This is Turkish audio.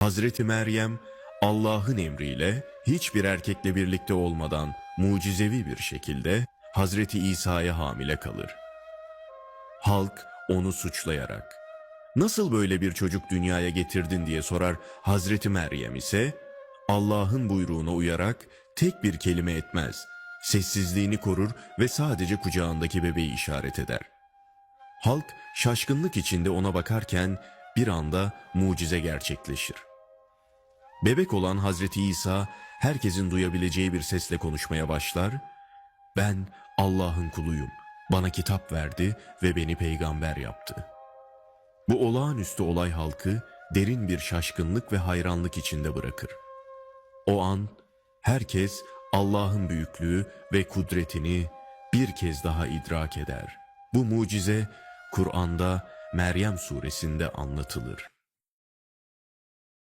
Hazreti Meryem Allah'ın emriyle hiçbir erkekle birlikte olmadan mucizevi bir şekilde Hazreti İsa'ya hamile kalır. Halk onu suçlayarak nasıl böyle bir çocuk dünyaya getirdin diye sorar Hazreti Meryem ise Allah'ın buyruğuna uyarak tek bir kelime etmez. Sessizliğini korur ve sadece kucağındaki bebeği işaret eder. Halk şaşkınlık içinde ona bakarken bir anda mucize gerçekleşir. Bebek olan Hazreti İsa herkesin duyabileceği bir sesle konuşmaya başlar. Ben Allah'ın kuluyum. Bana kitap verdi ve beni peygamber yaptı. Bu olağanüstü olay halkı derin bir şaşkınlık ve hayranlık içinde bırakır. O an herkes Allah'ın büyüklüğü ve kudretini bir kez daha idrak eder. Bu mucize Kur'an'da Meryem suresinde anlatılır.